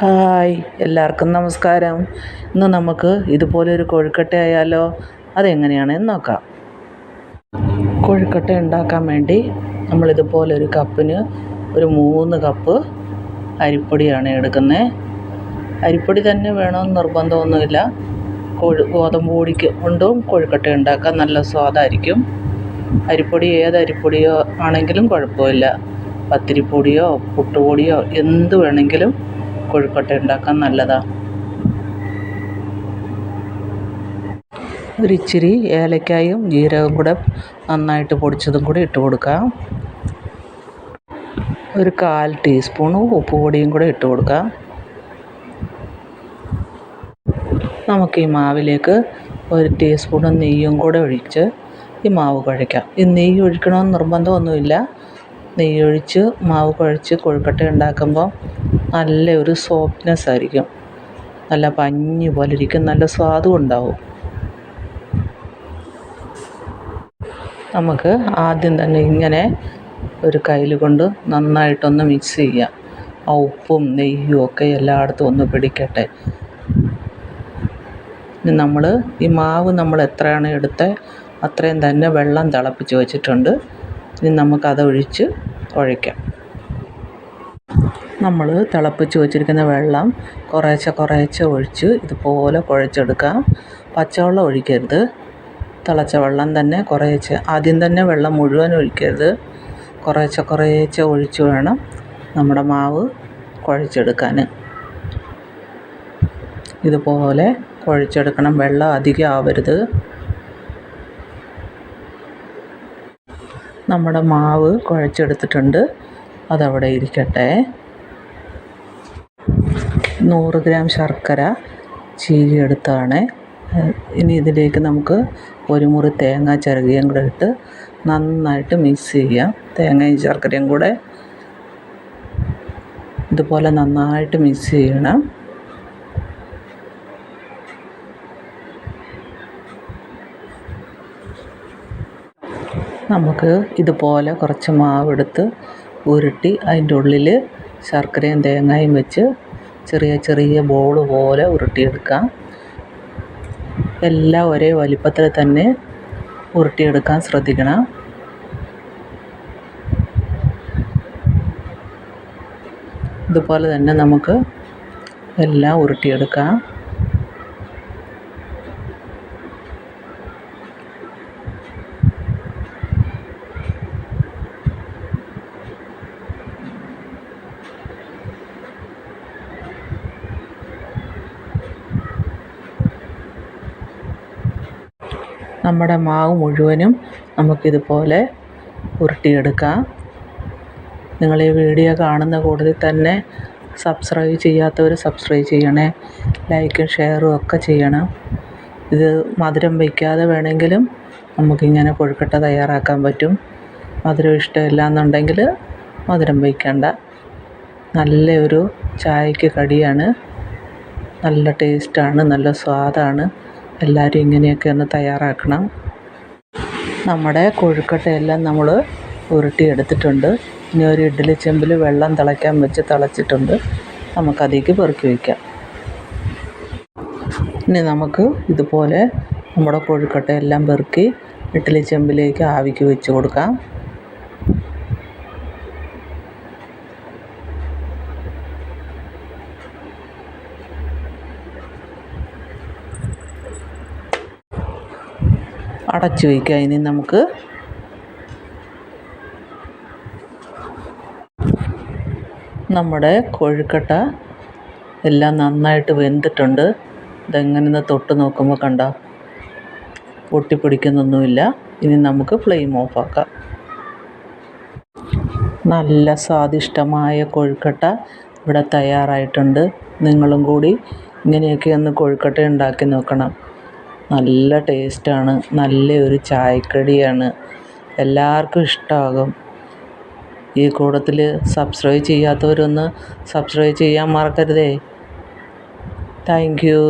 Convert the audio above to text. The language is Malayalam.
ഹായ് എല്ലാവർക്കും നമസ്കാരം. ഇന്ന് നമുക്ക് ഇതുപോലെ ഒരു കൊഴുക്കട്ട ആയാലോ? അതെങ്ങനെയാണെന്ന് നോക്കാം. കൊഴുക്കട്ട ഉണ്ടാക്കാൻ വേണ്ടി നമ്മളിതുപോലെ ഒരു കപ്പിന് ഒരു മൂന്ന് കപ്പ് അരിപ്പൊടിയാണ് എടുക്കുന്നത് അരിപ്പൊടി തന്നെ വേണമെന്ന് നിർബന്ധമൊന്നുമില്ല. കൊഴു ഗോതമ്പ് പൊടിക്ക് കൊണ്ടും കൊഴുക്കട്ട ഉണ്ടാക്കാൻ നല്ല സ്വാദായിരിക്കും. അരിപ്പൊടി ഏത് അരിപ്പൊടിയോ ആണെങ്കിലും കുഴപ്പമില്ല. പത്തിരിപ്പൊടിയോ പുട്ടുപൊടിയോ എന്ത് വേണമെങ്കിലും കൊഴുക്കട്ട ഉണ്ടാക്കാൻ നല്ലതാണ് ഒരിച്ചിരി ഏലക്കായും ജീരകവും കൂടെ നന്നായിട്ട് പൊടിച്ചതും കൂടി ഇട്ട് കൊടുക്കാം. ഒരു കാൽ ടീസ്പൂൺ ഉപ്പുപൊടിയും കൂടെ ഇട്ട് കൊടുക്കാം. നമുക്ക് ഈ മാവിലേക്ക് ഒരു ടീസ്പൂൺ നെയ്യും കൂടെ ഒഴിച്ച് ഈ മാവ് കുഴയ്ക്കാം. ഈ നെയ്യ് ഒഴിക്കണമെന്ന് നിർബന്ധമൊന്നുമില്ല. നെയ്യ് ഒഴിച്ച് മാവ് കുഴച്ച് കൊഴുക്കട്ട ഉണ്ടാക്കുമ്പോൾ നല്ല ഒരു സോഫ്റ്റ്നെസ് ആയിരിക്കും. നല്ല പഞ്ഞ് പോലെ ഇരിക്കും. നല്ല സ്വാദും ഉണ്ടാവും. നമുക്ക് ആദ്യം തന്നെ ഇങ്ങനെ ഒരു കയ്യിൽ കൊണ്ട് നന്നായിട്ടൊന്ന് മിക്സ് ചെയ്യാം. ആ ഉപ്പും നെയ്യും ഒക്കെ എല്ലായിടത്തും ഒന്ന് പിടിക്കട്ടെ. ഇനി നമ്മൾ ഈ മാവ് നമ്മൾ എത്രയാണ് എടുത്ത് അത്രയും തന്നെ വെള്ളം തിളപ്പിച്ച് വെച്ചിട്ടുണ്ട്. ഇനി നമുക്കത് ഒഴിച്ച് കുഴയ്ക്കാം നമ്മൾ തിളപ്പിച്ച് വെച്ചിരിക്കുന്ന വെള്ളം കുറേശ്ശെ കുറേശ്ശെ ഒഴിച്ച് ഇതുപോലെ കുഴച്ചെടുക്കാം. പച്ചവെള്ളം ഒഴിക്കരുത്. തിളച്ച വെള്ളം തന്നെ കുറേശ്ശെ. ആദ്യം തന്നെ വെള്ളം മുഴുവൻ ഒഴിക്കരുത്. കുറേശ്ശെ കുറേശ്ശെ ഒഴിച്ച് വേണം നമ്മുടെ മാവ് കുഴച്ചെടുക്കാൻ ഇതുപോലെ കുഴച്ചെടുക്കണം. വെള്ളം അധികം ആവരുത്. നമ്മുടെ മാവ് കുഴച്ചെടുത്തിട്ടുണ്ട്. അതവിടെ ഇരിക്കട്ടെ. നൂറ് ഗ്രാം ശർക്കര ചീകിയെടുത്തതാണ് ഇനി ഇതിലേക്ക് നമുക്ക് ഒരു മുറി തേങ്ങ ചിരകിയും കൂടെ ഇട്ട് നന്നായിട്ട് മിക്സ് ചെയ്യാം. തേങ്ങയും ശർക്കരയും കൂടെ ഇതുപോലെ നന്നായിട്ട് മിക്സ് ചെയ്യണം. നമുക്ക് ഇതുപോലെ കുറച്ച് മാവെടുത്ത് ഉരുട്ടി അതിന്റെ ഉള്ളിൽ ശർക്കരയും തേങ്ങയും വെച്ച് ചെറിയ ചെറിയ ബോൾ പോലെ ഉരുട്ടിയെടുക്കാം. എല്ലാം ഒരേ വലിപ്പത്തിൽ തന്നെ ഉരുട്ടിയെടുക്കാൻ ശ്രദ്ധിക്കണം. ഇതുപോലെ തന്നെ നമുക്ക് എല്ലാം ഉരുട്ടിയെടുക്കാം. നമ്മുടെ മാവ് മുഴുവനും നമുക്കിതുപോലെ ഉരുട്ടിയെടുക്കാം. നിങ്ങൾ ഈ വീഡിയോ കാണുന്ന കൂടുതൽ തന്നെ സബ്സ്ക്രൈബ് ചെയ്യാത്തവർ സബ്സ്ക്രൈബ് ചെയ്യണേ. ലൈക്കും ഷെയറും ഒക്കെ ചെയ്യണം. ഇത് മധുരം വയ്ക്കാതെ വേണമെങ്കിലും നമുക്കിങ്ങനെ കൊഴുക്കട്ട തയ്യാറാക്കാൻ പറ്റും. മധുരം ഇഷ്ടമില്ല എന്നുണ്ടെങ്കിൽ മധുരം വയ്ക്കണ്ട. നല്ലൊരു ചായക്ക് കടിയാണ്. നല്ല ടേസ്റ്റാണ് നല്ല സ്വാദാണ്. എല്ലാവരും ഇങ്ങനെയൊക്കെ ഒന്ന് തയ്യാറാക്കണം. നമ്മുടെ കൊഴുക്കട്ടയെല്ലാം നമ്മൾ ഉരുട്ടിയെടുത്തിട്ടുണ്ട്. ഇനി ഒരു ഇഡ്ഡലി ചെമ്പിൽ വെള്ളം തിളയ്ക്കാൻ വെച്ച് തിളച്ചിട്ടുണ്ട്. നമുക്കതിലേക്ക് പെറുക്കി വയ്ക്കാം ഇനി നമുക്ക് ഇതുപോലെ നമ്മുടെ കൊഴുക്കട്ടയെല്ലാം പെറുക്കി ഇഡ്ഡലി ചെമ്പിലേക്ക് ആവിക്ക് വെച്ച് കൊടുക്കാം. അടച്ചു വയ്ക്കുക. ഇനി നമുക്ക് നമ്മുടെ കോഴിക്കട്ട എല്ലാം നന്നായിട്ട് വെന്തിട്ടുണ്ട്. ഇതെങ്ങനെ തൊട്ട് നോക്കുമ്പോൾ കണ്ട പൊട്ടിപ്പിടിക്കുന്നൊന്നുമില്ല. ഇനി നമുക്ക് ഫ്ലെയിം ഓഫാക്കാം നല്ല സ്വാദിഷ്ടമായ കൊഴുക്കട്ട ഇവിടെ തയ്യാറായിട്ടുണ്ട്. നിങ്ങളും കൂടി ഇങ്ങനെയൊക്കെ ഒന്ന് കൊഴുക്കട്ട ഉണ്ടാക്കി നോക്കണം. നല്ല ടേസ്റ്റാണ്. നല്ല ഒരു ചായക്കടിയാണ്. എല്ലാവർക്കും ഇഷ്ടമാകും ഈ കൂട്ടത്തിൽ സബ്സ്ക്രൈബ് ചെയ്യാത്തവരൊന്ന് സബ്സ്ക്രൈബ് ചെയ്യാൻ മറക്കരുതേ. Thank you.